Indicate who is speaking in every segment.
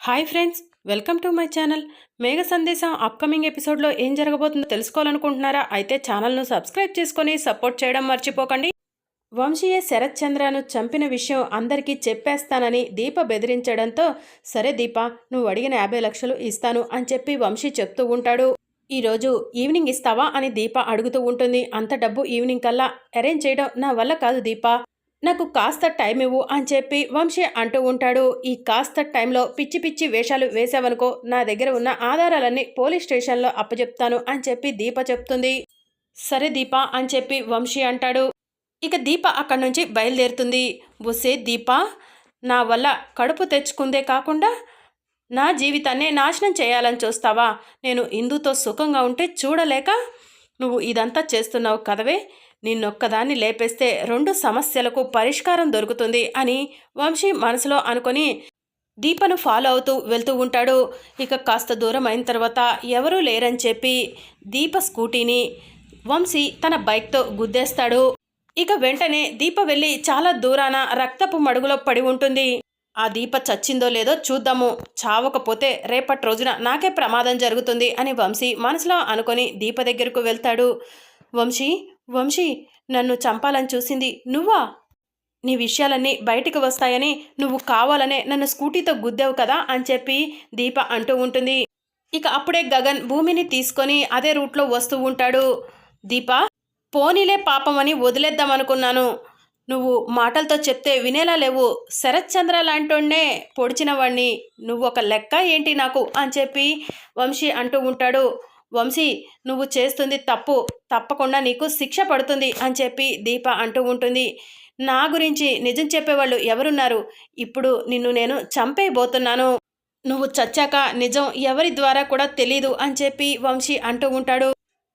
Speaker 1: Hi friends welcome to my channel. Megha Sandesam upcoming ఎపిసోడ్లో ఏం జరగబోతుందో తెలుసుకోవాలనుకుంటున్నారా? అయితే ఛానల్ను సబ్స్క్రైబ్ చేసుకొని సపోర్ట్ చేయడం మర్చిపోకండి. వంశీయ శరత్ చంద్రను చంపిన విషయం అందరికీ చెప్పేస్తానని దీప బెదిరించడంతో సరే దీప నువ్వు అడిగిన యాభై లక్షలు ఇస్తాను అని చెప్పి వంశీ చెప్తూ ఉంటాడు. ఈరోజు ఈవినింగ్ ఇస్తావా అని దీప అడుగుతూ ఉంటుంది. అంత డబ్బు ఈవినింగ్ కల్లా అరేంజ్ చేయడం నా వల్ల కాదు దీప. నాకు కాస్త టైం ఇవ్వు అని చెప్పి వంశీ అంటూ ఉంటాడు. ఈ కాస్త టైంలో పిచ్చి పిచ్చి వేషాలు వేసావనుకో నా దగ్గర ఉన్న ఆధారాలన్నీ పోలీస్ స్టేషన్లో అప్పచెప్తాను అని చెప్పి దీప చెప్తుంది. సరే దీప అని చెప్పి వంశీ అంటాడు. ఇక దీప అక్కడి నుంచి బయలుదేరుతుంది. ఒసే దీప నా వల్ల కడుపు తెచ్చుకుందే కాకుండా నా జీవితాన్ని నాశనం చేయాలని చూస్తావా? నేను హిందూతో సుఖంగా ఉంటే చూడలేక నువ్వు ఇదంతా చేస్తున్నావు కదవే. నిన్నొక్కదాన్ని లేపేస్తే రెండు సమస్యలకు పరిష్కారం దొరుకుతుంది అని వంశీ మనసులో అనుకొని దీపను ఫాలో అవుతూ వెళ్తూ ఉంటాడు. ఇక కాస్త దూరం అయిన తర్వాత ఎవరూ లేరని చెప్పి దీప స్కూటీని వంశీ తన బైక్తో గుద్దేస్తాడు. ఇక వెంటనే దీప వెళ్ళి చాలా దూరాన రక్తపు మడుగులో పడి ఉంటుంది. ఆ దీప చచ్చిందో లేదో చూద్దాము. చావకపోతే రేపటి రోజున నాకే ప్రమాదం జరుగుతుంది అని వంశీ మనసులో అనుకొని దీప దగ్గరకు వెళ్తాడు. వంశీ వంశీ నన్ను చంపాలని చూసింది నువ్వా? నీ విషయాలన్నీ బయటికి వస్తాయని నువ్వు కావాలనే నన్ను స్కూటీతో గుద్దావు కదా అని చెప్పి దీప అంటూ ఉంటుంది. ఇక అప్పుడే గగన్ భూమిని తీసుకొని అదే రూట్లో వస్తూ ఉంటాడు. దీప పోనీలే పాపమని వదిలేద్దాం అనుకున్నాను. నువ్వు మాటలతో చెప్తే వినేలా లేవు. శరత్చంద్ర లాంటోడే పొడిచిన వాణ్ణి నువ్వు ఒక లెక్క ఏంటి నాకు అని చెప్పి వంశీ అంటూ ఉంటాడు. వంశీ నువ్వు చేస్తుంది తప్పు. తప్పకుండా నీకు శిక్ష పడుతుంది అని చెప్పి దీప అంటూ ఉంటుంది. నా గురించి నిజం చెప్పేవాళ్ళు ఎవరున్నారు? ఇప్పుడు నిన్ను నేను చంపేయబోతున్నాను. నువ్వు చచ్చాక నిజం ఎవరి ద్వారా కూడా తెలీదు అని చెప్పి వంశీ అంటూ ఉంటాడు.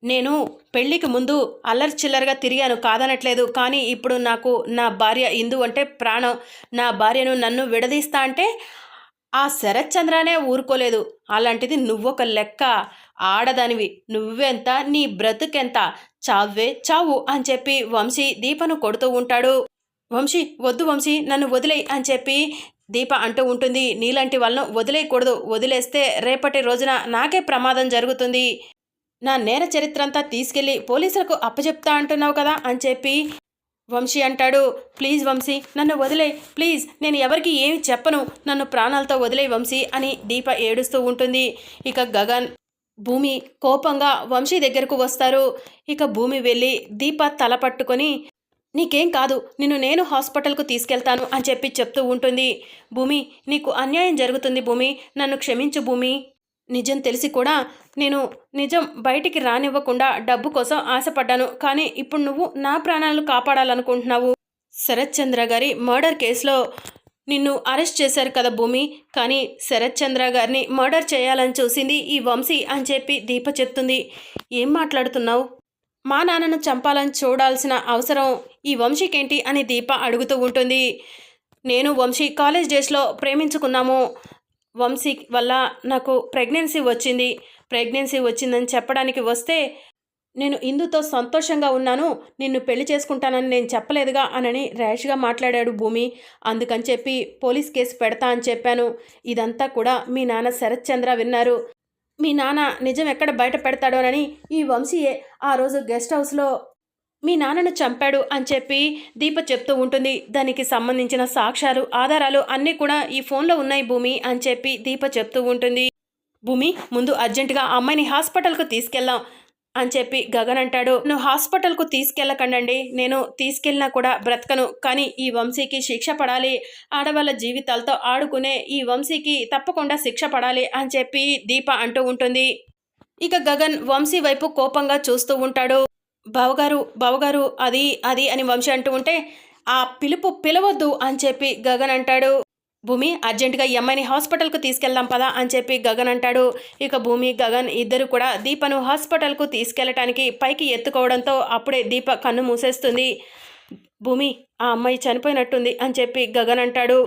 Speaker 1: నేను పెళ్ళికి ముందు అల్లరి చిల్లరగా తిరిగాను కాదనట్లేదు. కానీ ఇప్పుడు నాకు నా భార్య ఇందు అంటే ప్రాణం. నా భార్యను నన్ను విడదీస్తా అంటే ఆ శరత్ చంద్రనే ఊరుకోలేదు. అలాంటిది నువ్వొక లెక్క. ఆడదానివి. నువ్వెంత? నీ బ్రతుకెంత? చావ్వే చావు అని చెప్పి వంశీ దీపను కొడుతూ ఉంటాడు. వంశీ వద్దు వంశీ నన్ను వదిలేయి అని చెప్పి దీప అంటూ ఉంటుంది. నీలాంటి వాళ్ళను వదిలేయకూడదు. వదిలేస్తే రేపటి రోజున నాకే ప్రమాదం జరుగుతుంది. నా నేర చరిత్ర అంతా తీసుకెళ్ళి పోలీసులకు అప్పచెప్తా అంటున్నావు కదా అని చెప్పి వంశీ అంటాడు. ప్లీజ్ వంశీ నన్ను వదిలే ప్లీజ్ నేను ఎవరికి ఏమి చెప్పను. నన్ను ప్రాణాలతో వదిలే వంశీ అని దీప ఏడుస్తూ ఉంటుంది. ఇక గగన్ భూమి కోపంగా వంశీ దగ్గరకు వస్తారు. ఇక భూమి వెళ్ళి దీప తల పట్టుకొని నీకేం కాదు నిన్ను నేను హాస్పిటల్కు తీసుకెళ్తాను అని చెప్పి చెప్తూ ఉంటుంది. భూమి నీకు అన్యాయం జరుగుతుంది భూమి నన్ను క్షమించు భూమి. నిజం తెలిసి కూడా నేను నిజం బయటికి రానివ్వకుండా డబ్బు కోసం ఆశపడ్డాను కానీ ఇప్పుడు నువ్వు నా ప్రాణాలను కాపాడాలనుకుంటున్నావు. శరత్ చంద్ర గారి మర్డర్ కేసులో నిన్ను అరెస్ట్ చేశారు కదా భూమి. కానీ శరత్ చంద్ర గారిని మర్డర్ చేయాలని చూసింది ఈ వంశీ అని చెప్పి దీప చెప్తుంది. ఏం మాట్లాడుతున్నావు? మా నాన్నను చంపాలని చూడాల్సిన అవసరం ఈ వంశీకేంటి అని దీప అడుగుతూ ఉంటుంది. నేను వంశీ కాలేజ్ డేస్లో ప్రేమించుకున్నాము. వంశీ వల్ల నాకు ప్రెగ్నెన్సీ వచ్చింది. ప్రెగ్నెన్సీ వచ్చిందని చెప్పడానికి వస్తే నేను ఇందుతో సంతోషంగా ఉన్నాను నిన్ను పెళ్ళి చేసుకుంటానని నేను చెప్పలేదుగా అనని ర్యాష్గా మాట్లాడాడు భూమి. అందుకని చెప్పి పోలీస్ కేసు పెడతా అని చెప్పాను. ఇదంతా కూడా మీ నాన్న శరత్ చంద్ర విన్నారు. మీ నాన్న నిజం ఎక్కడ బయట పెడతాడోనని ఈ వంశీయే ఆ రోజు గెస్ట్ హౌస్లో మీ నాన్నను చంపాడు అని చెప్పి దీప చెప్తూ ఉంటుంది. దానికి సంబంధించిన సాక్ష్యాలు ఆధారాలు అన్నీ కూడా ఈ ఫోన్లో ఉన్నాయి భూమి అని చెప్పి దీప చెప్తూ ఉంటుంది. భూమి ముందు అర్జెంటుగా అమ్మాయిని హాస్పిటల్కు తీసుకెళ్దాం. అని చెప్పి గగన్ అంటాడు. నువ్వు హాస్పిటల్కు తీసుకెళ్ళకండి నేను తీసుకెళ్ళినా కూడా బ్రతకను. కానీ ఈ వంశీకి శిక్ష పడాలి. ఆడవాళ్ళ జీవితాలతో ఆడుకునే ఈ వంశీకి తప్పకుండా శిక్ష పడాలి అని చెప్పి దీప అంటూ ఉంటుంది. ఇక గగన్ వంశీ వైపు కోపంగా చూస్తూ ఉంటాడు. బావగారు బావగారు అది అది అని వంశీ అంటూ ఉంటే ఆ పిలుపు పిలవద్దు అని చెప్పి గగన్ అంటాడు. భూమి అర్జెంటుగా ఈ అమ్మాయిని హాస్పిటల్కు తీసుకెళ్దాం పదా అని చెప్పి గగన్ అంటాడు. ఇక భూమి గగన్ ఇద్దరు కూడా దీపను హాస్పిటల్కు తీసుకెళ్ళటానికి పైకి ఎత్తుకోవడంతో అప్పుడే దీప కన్ను మూసేస్తుంది. భూమి ఆ అమ్మాయి చనిపోయినట్టుంది అని చెప్పి గగన్ అంటాడు.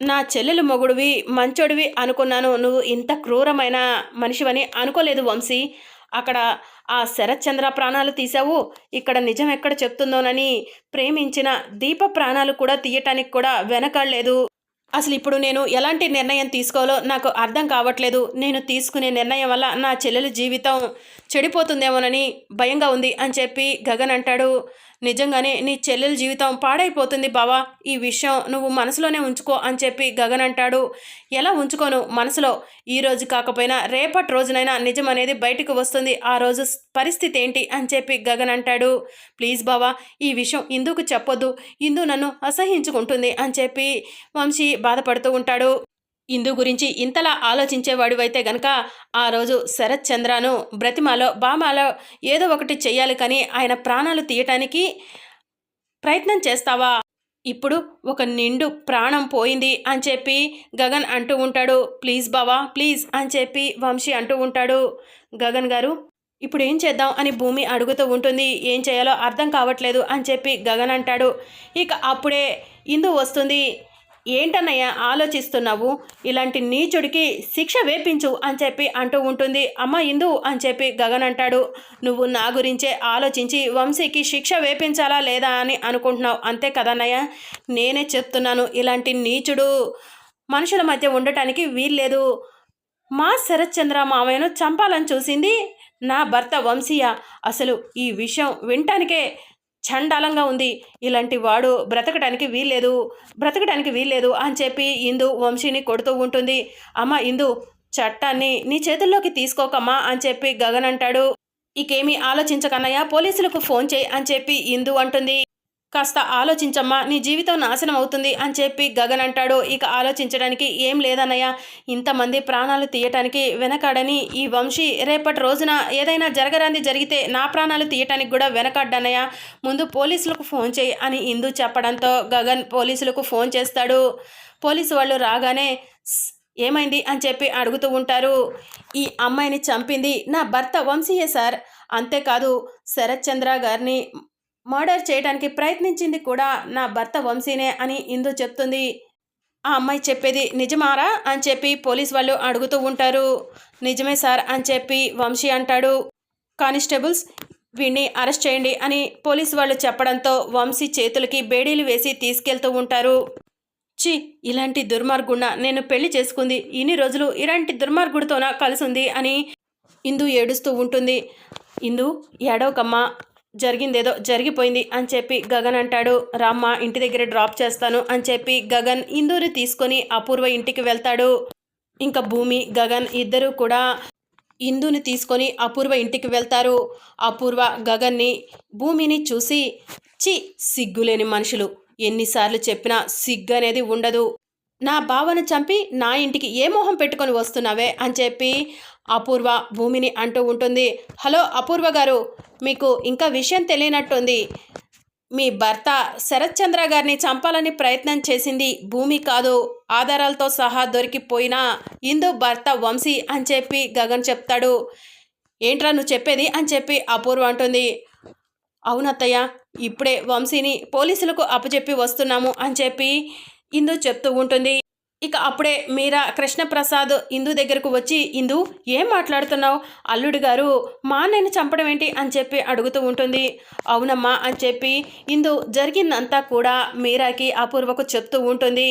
Speaker 1: నా చెల్లెలు మొగుడివి మంచోడివి అనుకున్నాను. నువ్వు ఇంత క్రూరమైన మనిషివని అనుకోలేదు వంశీ. అక్కడ ఆ శరత్చంద్ర ప్రాణాలు తీసావు ఇక్కడ నిజం ఎక్కడ చెప్తుందోనని ప్రేమించిన దీప ప్రాణాలు కూడా తీయటానికి కూడా వెనకాడలేదు. అసలు ఇప్పుడు నేను ఎలాంటి నిర్ణయం తీసుకోవాలో నాకు అర్థం కావట్లేదు. నేను తీసుకునే నిర్ణయం వల్ల నా చెల్లెల జీవితం చెడిపోతుందేమోనని భయంగా ఉంది అని చెప్పి గగన్ అంటాడు. నిజంగానే నీ చెల్లెల జీవితం పాడైపోతుంది బావా. ఈ విషయం నువ్వు మనసులోనే ఉంచుకో అని చెప్పి గగన్ అంటాడు. ఎలా ఉంచుకోను మనసులో? ఈ రోజు కాకపోయినా రేపటి రోజునైనా నిజం అనేది బయటకు వస్తుంది. ఆ రోజు పరిస్థితి ఏంటి అని చెప్పి గగన్ అంటాడు. ప్లీజ్ బావా ఈ విషయం ఇందుకు చెప్పొద్దు. ఇందు నన్ను అసహించుకుంటుంది అని చెప్పి వంశీ బాధపడుతూ ఉంటాడు. ఇందు గురించి ఇంతలా ఆలోచించేవాడివైతే గనక ఆ రోజు శరత్ చంద్రను బ్రతిమాలో బామాలో ఏదో ఒకటి చెయ్యాలి కానీ ఆయన ప్రాణాలు తీయటానికి ప్రయత్నం చేస్తావా? ఇప్పుడు ఒక నిండు ప్రాణం పోయింది అని చెప్పి గగన్ అంటూ ఉంటాడు. ప్లీజ్ బావా ప్లీజ్ అని చెప్పి వంశీ అంటూ ఉంటాడు. గగన్ గారు ఇప్పుడు ఏం చేద్దాం అని భూమి అడుగుతూ ఉంటుంది. ఏం చేయాలో అర్థం కావట్లేదు అని చెప్పి గగన్ అంటాడు. ఇక అప్పుడే ఇందు వస్తుంది. ఏంటన్నయ్య ఆలోచిస్తున్నావు? ఇలాంటి నీచుడికి శిక్ష వేపించు అని చెప్పి అంటూ ఉంటుంది. అమ్మ ఇందు అని చెప్పి గగన్ అంటాడు. నువ్వు నా గురించే ఆలోచించి వంశీకి శిక్ష వేపించాలా లేదా అని అనుకుంటున్నావు. అంతే కదన్నయ్య? నేనే చెప్తున్నాను. ఇలాంటి నీచుడు మనుషుల మధ్య ఉండటానికి వీల్లేదు. మా శరత్చంద్ర మామయ్యను చంపాలని చూసింది నా భర్త వంశీయ. అసలు ఈ విషయం వినటానికే చండాలంగా ఉంది. ఇలాంటి వాడు బ్రతకడానికి వీల్లేదు. బ్రతకడానికి వీల్లేదు అని చెప్పి ఇందు వంశీని కొడుతూ ఉంటుంది. అమ్మ ఇందు చట్టాన్ని నీ చేతుల్లోకి తీసుకోకమ్మా అని చెప్పి గగన్ అంటాడు. ఇకేమీ ఆలోచించకన్నయ్య పోలీసులకు ఫోన్ చేయి అని చెప్పి ఇందు అంటుంది. కాస్త ఆలోచించమ్మా నీ జీవితం నాశనం అవుతుంది అని చెప్పి గగన్ అంటాడు. ఇక ఆలోచించడానికి ఏం లేదన్నయ్య. ఇంతమంది ప్రాణాలు తీయటానికి వెనకాడని ఈ వంశీ రేపటి రోజున ఏదైనా జరగరాంది జరిగితే నా ప్రాణాలు తీయటానికి కూడా వెనకాడ్డన్నయ్య. ముందు పోలీసులకు ఫోన్ చేయి అని ఇందు చెప్పడంతో గగన్ పోలీసులకు ఫోన్ చేస్తాడు. పోలీసు వాళ్ళు రాగానే ఏమైంది? అని చెప్పి అడుగుతూ ఉంటారు. ఈ అమ్మాయిని చంపింది నా భర్త వంశీయే సార్. అంతేకాదు శరత్ చంద్ర గారిని మర్డర్ చేయడానికి ప్రయత్నించింది కూడా నా భర్త వంశీనే అని ఇందు చెప్తుంది. ఆ అమ్మాయి చెప్పేది నిజమారా అని చెప్పి పోలీస్ వాళ్ళు అడుగుతూ ఉంటారు. నిజమే సార్ అని చెప్పి వంశీ అంటాడు. కానిస్టేబుల్స్ వీడిని అరెస్ట్ చేయండి అని పోలీసు వాళ్ళు చెప్పడంతో వంశీ చేతులకి బేడీలు వేసి తీసుకెళ్తూ ఉంటారు. చి ఇలాంటి దుర్మార్గుణ నేను పెళ్ళి చేసుకుంది. ఇన్ని రోజులు ఇలాంటి దుర్మార్గుడితోన కలిసింది అని ఇందు ఏడుస్తూ ఉంటుంది. ఇందు ఏడవకమ్మ. జరిగిందేదో జరిగిపోయింది అని చెప్పి గగన్ అంటాడు. రామ్మ ఇంటి దగ్గర డ్రాప్ చేస్తాను అని చెప్పి గగన్ ఇందూరి తీసుకొని అపూర్వ ఇంటికి వెళ్తాడు. ఇంకా భూమి గగన్ ఇద్దరు కూడా ఇందుని తీసుకొని అపూర్వ ఇంటికి వెళ్తారు. అపూర్వ గగన్ని భూమిని చూసి చి సిగ్గులేని మనుషులు. ఎన్నిసార్లు చెప్పినా సిగ్గు అనేది ఉండదు. నా బావను చంపి నా ఇంటికి ఏ మొహం పెట్టుకొని వస్తున్నావే అని చెప్పి అపూర్వ భూమిని అంటూ ఉంటుంది. హలో అపూర్వ గారు మీకు ఇంకా విషయం తెలియనట్టుంది. మీ భర్త శరత్చంద్ర గారిని చంపాలని ప్రయత్నం చేసింది భూమి కాదు. ఆధారాలతో సహా దొరికిపోయిన ఇందు భర్త వంశీ అని చెప్పి గగన్ చెప్తాడు. ఏంట్రా నువ్వు చెప్పేది అని చెప్పి అపూర్వ అంటుంది. అవునత్తయ్య ఇప్పుడే వంశీని పోలీసులకు అప్పచెప్పి వస్తున్నాము అని చెప్పి ఇందు చెప్తూ ఉంటుంది. ఇక అప్పుడే మీరా కృష్ణప్రసాద్ ఇందు దగ్గరకు వచ్చి ఇందు ఏం మాట్లాడుతున్నావు? అల్లుడు గారు మా అన్నయ్యని చంపడం ఏంటి? అని చెప్పి అడుగుతూ ఉంటుంది. అవునమ్మా అని చెప్పి ఇందు జరిగిందంతా కూడా మీరాకి అపూర్వకు చెప్తూ ఉంటుంది.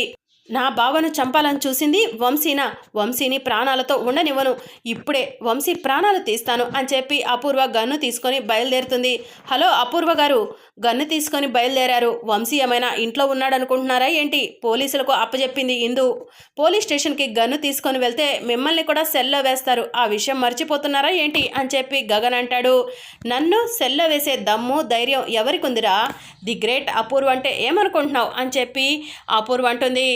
Speaker 1: నా బావను చంపాలని చూసింది వంశీన. వంశీని ప్రాణాలతో ఉండనివ్వను. ఇప్పుడే వంశీ ప్రాణాలు తీస్తాను అని చెప్పి అపూర్వ గన్ను తీసుకొని బయలుదేరుతుంది. హలో అపూర్వ గారు గన్ను తీసుకొని బయలుదేరారు. వంశీ ఏమైనా ఇంట్లో ఉన్నాడనుకుంటున్నారా ఏంటి? పోలీసులకు అప్పచెప్పింది ఇందు. పోలీస్ స్టేషన్కి గన్ను తీసుకొని వెళ్తే మిమ్మల్ని కూడా సెల్లో వేస్తారు. ఆ విషయం మర్చిపోతున్నారా ఏంటి? అని చెప్పి గగన్ అంటాడు. నన్ను సెల్లో వేసే దమ్ము ధైర్యం ఎవరికి ఉందిరా ది గ్రేట్ అపూర్వ అంటే ఏమనుకుంటున్నావు? అని చెప్పి అపూర్వ అంటుంది.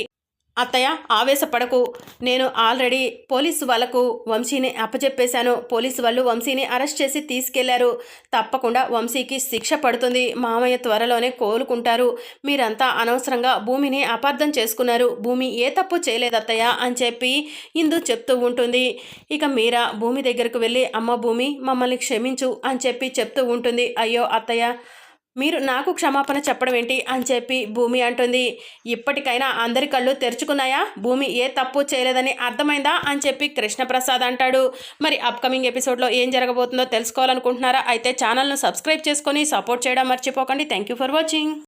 Speaker 1: అత్తయ్య ఆవేశపడకు. నేను ఆల్రెడీ పోలీసు వాళ్ళకు వంశీని అప్పచెప్పేశాను పోలీసు వాళ్ళు వంశీని అరెస్ట్ చేసి తీసుకెళ్ళారు. తప్పకుండా వంశీకి శిక్ష పడుతుంది. మామయ్య త్వరలోనే కోలుకుంటారు. మీరంతా అనవసరంగా భూమిని అపార్థం చేసుకున్నారు. భూమి ఏ తప్పు చేయలేదత్తయ్య అని చెప్పి ఇందు చెప్తూ ఉంటుంది. ఇక మీరా భూమి దగ్గరకు వెళ్ళి అమ్మ భూమి మమ్మల్ని క్షమించు అని చెప్పి చెప్తూ ఉంటుంది. అయ్యో అత్తయ్య మీరు నాకు క్షమాపణ చెప్పడం ఏంటి అని చెప్పి భూమి అంటుంది. ఇప్పటికైనా అందరి కళ్ళు తెరుచుకున్నాయా? భూమి ఏ తప్పు చేయలేదని అర్థమైందా అని చెప్పి కృష్ణప్రసాద్ అంటాడు. మరి అప్కమింగ్ ఎపిసోడ్లో ఏం జరగబోతుందో తెలుసుకోవాలనుకుంటున్నారా? అయితే ఛానల్ను సబ్స్క్రైబ్ చేసుకొని సపోర్ట్ చేయడం మర్చిపోకండి. Thank you for watching